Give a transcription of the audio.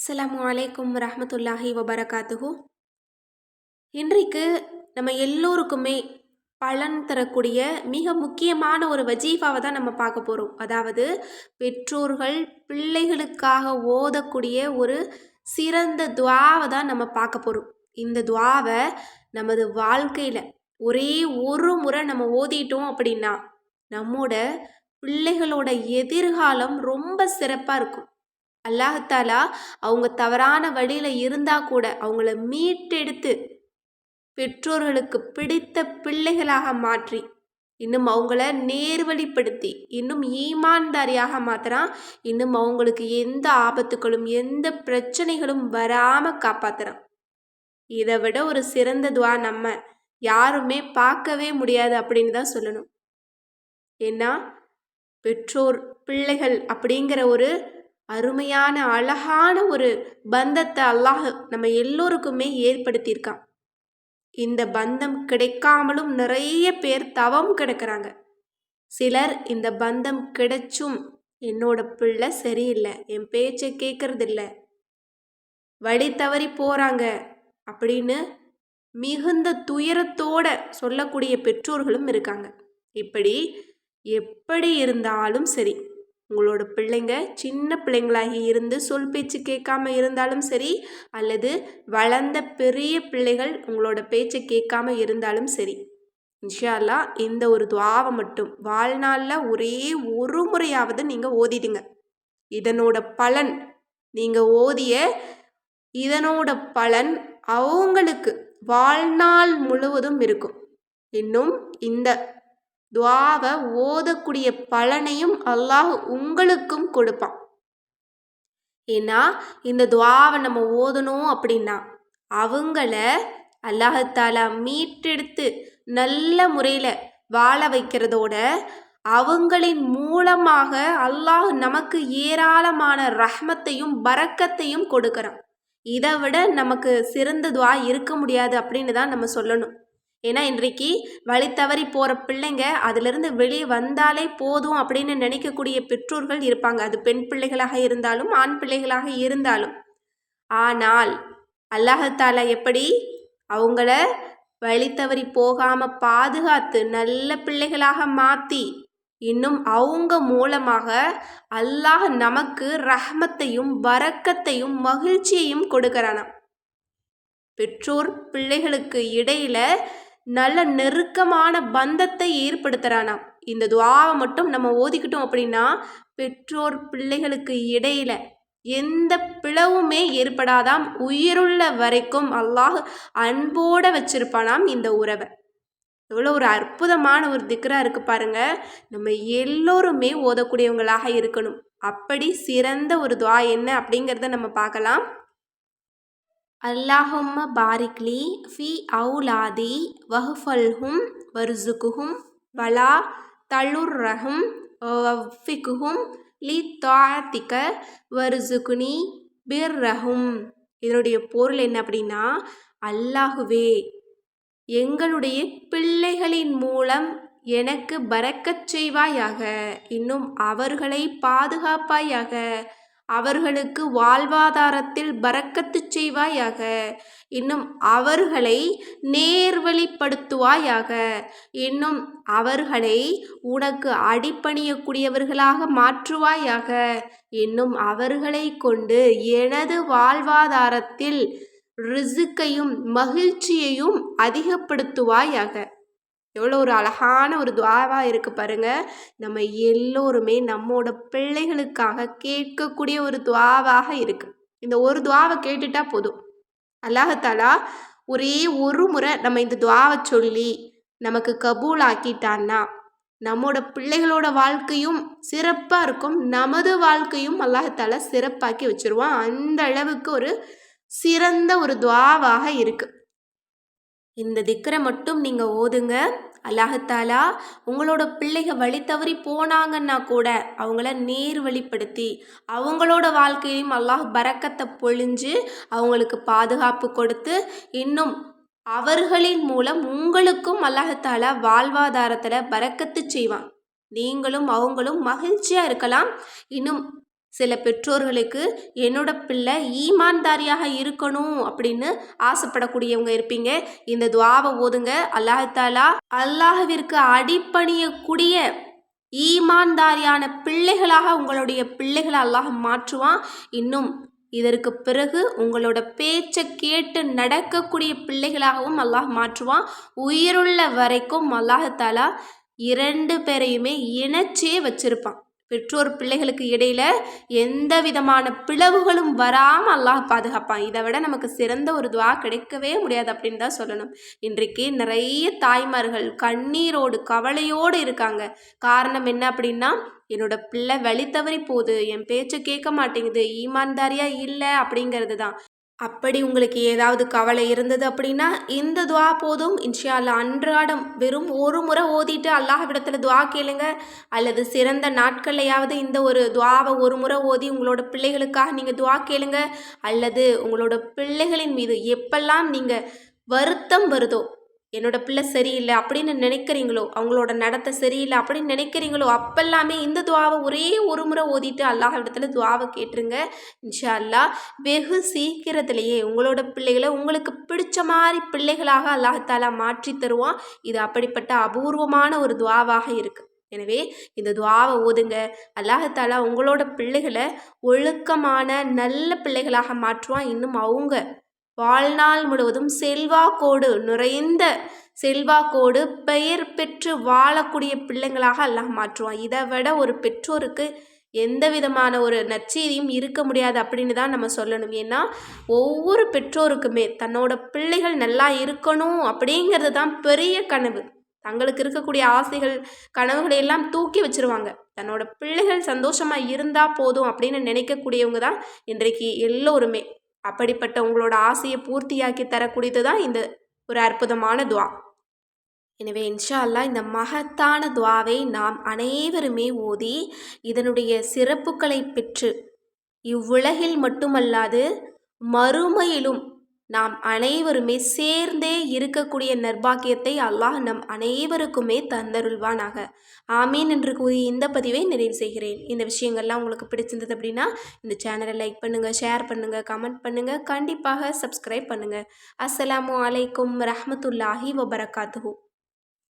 அஸ்லாம் அலைக்கும் ரஹமத்துல்லாஹி வபரகாத்துஹு இன்றைக்கு நம்ம எல்லோருக்குமே பலன் தரக்கூடிய மிக முக்கியமான ஒரு வஜீஃபாவை தான் நம்ம பார்க்க போகிறோம் அதாவது பெற்றோர்கள் பிள்ளைகளுக்காக ஓதக்கூடிய ஒரு சிறந்த துவாவை தான் நம்ம பார்க்க போகிறோம் இந்த துவாவை நமது வாழ்க்கையில் ஒரே ஒரு முறை நம்ம ஓதிட்டோம் அப்படின்னா நம்மோட பிள்ளைகளோட எதிர்காலம் ரொம்ப சிறப்பாக இருக்கும். அல்லாஹாலா அவங்க தவறான வழியில் இருந்தால் கூட அவங்கள மீட்டெடுத்து பெற்றோர்களுக்கு பிடித்த பிள்ளைகளாக மாற்றி இன்னும் அவங்கள நேர்வழிப்படுத்தி இன்னும் ஈமான்தாரியாக மாத்துறான் இன்னும் அவங்களுக்கு எந்த ஆபத்துகளும் எந்த பிரச்சனைகளும் வராமல் காப்பாத்துறான் இதை விட ஒரு சிறந்த துவா நம்ம யாருமே பார்க்கவே முடியாது அப்படின்னு தான் சொல்லணும். ஏன்னா பெற்றோர் பிள்ளைகள் அப்படிங்கிற ஒரு அருமையான அழகான ஒரு பந்தத்தை அல்லாஹ் நம்ம எல்லோருக்குமே ஏற்படுத்தியிருக்கான். இந்த பந்தம் கிடைக்காமலும் நிறைய பேர் தவம் கிடக்கிறாங்க. சிலர் இந்த பந்தம் கிடைச்சும் என்னோட பிள்ளை சரியில்லை என் பேச்சை கேட்கறதில்ல வழி தவறி போகிறாங்க அப்படின்னு மிகுந்த துயரத்தோட சொல்லக்கூடிய பெற்றோர்களும் இருக்காங்க. இப்படி எப்படி இருந்தாலும் சரி. உங்களோட பிள்ளைங்க சின்ன பிள்ளைங்களாகி இருந்து சொல் பேச்சு கேட்காம இருந்தாலும் சரி அல்லது வளர்ந்த பெரிய பிள்ளைகள் உங்களோட பேச்சை கேட்காம இருந்தாலும் சரி இன்ஷால்லா இந்த ஒரு துவாவை மட்டும் வாழ்நாளில் ஒரே ஒரு முறையாவது நீங்கள் ஓதிடுங்க. இதனோட பலன் நீங்கள் ஓதிய இதனோட பலன் அவங்களுக்கு வாழ்நாள் முழுவதும் இருக்கும். இன்னும் இந்த துவாவை ஓதக்கூடிய பலனையும் அல்லாஹ் உங்களுக்கும் கொடுப்பான். ஏன்னா இந்த துவாவை நம்ம ஓதணும் அப்படின்னா அவங்கள அல்லாஹத்தாலா மீட்டெடுத்து நல்ல முறையில் வாழ வைக்கிறதோட அவங்களின் மூலமாக அல்லாஹ் நமக்கு ஏராளமான ரஹ்மத்தையும் பறக்கத்தையும் கொடுக்குறான். இதை விட நமக்கு சிறந்த துவா இருக்க முடியாது அப்படின்னு தான் நம்ம சொல்லணும். ஏன்னா இன்றைக்கு வழி தவறி போகிற பிள்ளைங்க அதிலிருந்து வெளியே வந்தாலே போதும் அப்படின்னு நினைக்கக்கூடிய பெற்றோர்கள் இருப்பாங்க. அது பெண் பிள்ளைகளாக இருந்தாலும் ஆண் பிள்ளைகளாக இருந்தாலும். ஆனால் அல்லாஹால எப்படி அவங்கள வழி தவறி போகாமல் பாதுகாத்து நல்ல பிள்ளைகளாக மாற்றி இன்னும் அவங்க மூலமாக அல்லாஹ் நமக்கு ரஹமத்தையும் வரக்கத்தையும் மகிழ்ச்சியையும் கொடுக்கறானாம். பெற்றோர் பிள்ளைகளுக்கு இடையில நல்ல நெருக்கமான பந்தத்தை ஏற்படுத்துகிறானாம் இந்த துவாவை மட்டும் நம்ம ஓதிக்கிட்டோம் அப்படின்னா பெற்றோர் பிள்ளைகளுக்கு இடையில எந்த பிளவுமே ஏற்படாதாம். உயிருள்ள வரைக்கும் அல்லாஹ் அன்போட வச்சிருப்பானாம் இந்த உறவை. எவ்வளோ ஒரு அற்புதமான ஒரு திக்கராக இருக்குது பாருங்க. நம்ம எல்லோருமே ஓதக்கூடியவங்களாக இருக்கணும். அப்படி சிறந்த ஒரு துவா என்ன அப்படிங்கிறத நம்ம பார்க்கலாம். அல்லாஹும்ம பாரிக்லி ஃபி அவுலாதி வஹுஃபல்ஹும் வர்சுகுஹும் வலா தலுர்ரஹும் வஃபிகுஹும் லி தாத்திக வர்சுகுனி பிர்ரஹும். இதனுடைய பொருள் என்ன அப்படின்னா அல்லாஹுவே எங்களுடைய பிள்ளைகளின் மூலம் எனக்கு பறக்கச் செய்வாயாக இன்னும் அவர்களை பாதுகாப்பாயாக. அவர்களுக்கு வாழ்வாதாரத்தில் பறக்கத்து செய்வாயாக. இன்னும் அவர்களை நேர்வழிப்படுத்துவாயாக. இன்னும் அவர்களை உனக்கு அடிப்பணியக்கூடியவர்களாக மாற்றுவாயாக. இன்னும் அவர்களை கொண்டு எனது வாழ்வாதாரத்தில் ரிசுக்கையும் மகிழ்ச்சியையும் அதிகப்படுத்துவாயாக. எவ்வளோ ஒரு அழகான ஒரு துவாவாக இருக்குது பாருங்கள் நம்ம எல்லோருமே நம்மோட பிள்ளைகளுக்காக கேட்கக்கூடிய ஒரு துவாவாக இருக்குது இந்த ஒரு துவாவை கேட்டுட்டா போதும். அல்லாஹாலா ஒரே ஒரு முறை நம்ம இந்த துவாவை சொல்லி நமக்கு கபூல் ஆக்கிட்டான்னா நம்மோட பிள்ளைகளோட வாழ்க்கையும் சிறப்பாக இருக்கும். நமது வாழ்க்கையும் அல்லாஹால சிறப்பாக்கி வச்சுருவான். அந்த அளவுக்கு ஒரு சிறந்த ஒரு துவாவாக இருக்குது இந்த திக்கரை மட்டும் நீங்கள் ஓதுங்க. அல்லாஹத்தாலா உங்களோட பிள்ளைக வழி தவறி போனாங்கன்னா கூட அவங்கள நேர் வழிப்படுத்தி அவங்களோட வாழ்க்கையிலையும் அல்லாஹ் பறக்கத்தை பொழிஞ்சு அவங்களுக்கு பாதுகாப்பு கொடுத்து இன்னும் அவர்களின் மூலம் உங்களுக்கும் அல்லாஹத்தாலா வாழ்வாதாரத்தில் பறக்கத்து செய்வான். நீங்களும் அவங்களும் மகிழ்ச்சியாக இருக்கலாம். இன்னும் சில பெற்றோர்களுக்கு என்னோட பிள்ளை ஈமான்தாரியாக இருக்கணும் அப்படின்னு ஆசைப்படக்கூடியவங்க இருப்பீங்க. இந்த துவாவை ஓதுங்க. அல்லாஹாலா அல்லாஹவிற்கு அடிப்பணியக்கூடிய ஈமான்தாரியான பிள்ளைகளாக உங்களுடைய பிள்ளைகளை அல்லாஹ் மாற்றுவான். இன்னும் இதற்கு பிறகு உங்களோட பேச்சை கேட்டு நடக்கக்கூடிய பிள்ளைகளாகவும் அல்லாஹ் மாற்றுவான். உயிருள்ள வரைக்கும் அல்லாஹாலா இரண்டு பேரையுமே இணைச்சே வச்சிருப்பான். பெற்றோர் பிள்ளைகளுக்கு இடையில எந்த விதமான பிளவுகளும் வராமல் அல்லாஹ் பாதுகாப்பான். இதை விட நமக்கு சிறந்த ஒரு துவா கிடைக்கவே முடியாது அப்படின்னு தான் சொல்லணும். இன்றைக்கு நிறைய தாய்மார்கள் கண்ணீரோடு கவலையோடு இருக்காங்க. காரணம் என்ன அப்படின்னா என்னோட பிள்ளை வழி தவறி போகுது என் பேச்சை கேட்க மாட்டேங்குது ஈமான்தாரியா இல்லை அப்படிங்கிறது தான். அப்படி உங்களுக்கு ஏதாவது கவலை இருந்தது அப்படின்னா இந்த துவா போதும். இன்ஷா அல்லா அன்றாடம் வெறும் ஒரு முறை ஓதிட்டு அல்லாஹ்விடத்தில் துவா கேளுங்க. அல்லது சிறந்த நாட்கள்லையாவது இந்த ஒரு துவாவை ஒரு முறை ஓதி உங்களோட பிள்ளைகளுக்காக நீங்கள் துவா கேளுங்க. அல்லது உங்களோட பிள்ளைகளின் மீது எப்பெல்லாம் நீங்கள் வருத்தம் வருதோ என்னோட பிள்ளை சரியில்லை அப்படின்னு நினைக்கிறீங்களோ அவங்களோட நடத்தை சரியில்லை அப்படின்னு நினைக்கிறீங்களோ அப்பெல்லாமே இந்த துவாவை ஒரே ஒரு முறை ஓதிட்டு அல்லாஹ் இடத்துல துவாவை கேட்டுருங்க. இன்ஷா அல்லா வெகு சீக்கிரத்திலேயே உங்களோட பிள்ளைகளை உங்களுக்கு பிடிச்ச மாதிரி பிள்ளைகளாக அல்லாஹாலா மாற்றி தருவான். இது அப்படிப்பட்ட அபூர்வமான ஒரு துவாவாக இருக்குது எனவே இந்த துவாவை ஓதுங்க. அல்லாஹாலா உங்களோட பிள்ளைகளை ஒழுக்கமான நல்ல பிள்ளைகளாக மாற்றுவான். இன்னும் அவங்க வாழ்நாள் முழுவதும் செல்வாக்கோடு நிறைந்த செல்வாக்கோடு பெயர் பெற்று வாழக்கூடிய பிள்ளைங்களாக அல்லாஹ் மாற்றுவான். இதை விட ஒரு பெற்றோருக்கு எந்த விதமான ஒரு நற்செய்தியும் இருக்க முடியாது அப்படின்னு தான் நம்ம சொல்லணும். ஏன்னா ஒவ்வொரு பெற்றோருக்குமே தன்னோட பிள்ளைகள் நல்லா இருக்கணும் அப்படிங்கிறது தான் பெரிய கனவு. தங்களுக்கு இருக்கக்கூடிய ஆசைகள் கனவுகளை எல்லாம் தூக்கி வச்சிருவாங்க. தன்னோட பிள்ளைகள் சந்தோஷமாக இருந்தால் போதும் அப்படின்னு நினைக்கக்கூடியவங்க தான் இன்றைக்கு எல்லோருமே. அப்படிப்பட்ட உங்களோட ஆசையை பூர்த்தியாக்கி தரக்கூடியது தான் இந்த ஒரு அற்புதமான துவா. எனவே இன்ஷா அல்லா இந்த மகத்தான துவாவை நாம் அனைவருமே ஓதி இதனுடைய சிறப்புகளை பெற்று இவ்வுலகில் மட்டுமல்லாது மறுமையிலும் நாம் அனைவருமே சேர்ந்தே இருக்கக்கூடிய நர்பாக்கியத்தை அல்லாஹ் நம் அனைவருக்குமே தந்தருள்வானாக. ஆமீன் என்று கூறி இந்த பதிவை நிறைவு செய்கிறேன். இந்த விஷயங்கள்லாம் உங்களுக்கு பிடிச்சிருந்தது அப்படின்னா இந்த சேனலை லைக் பண்ணுங்கள் ஷேர் பண்ணுங்கள் கமெண்ட் பண்ணுங்கள் கண்டிப்பாக சப்ஸ்கிரைப் பண்ணுங்கள் அஸ்ஸலாமு அலைக்கும் ரஹமத்துல்லாஹி வபரகாத்து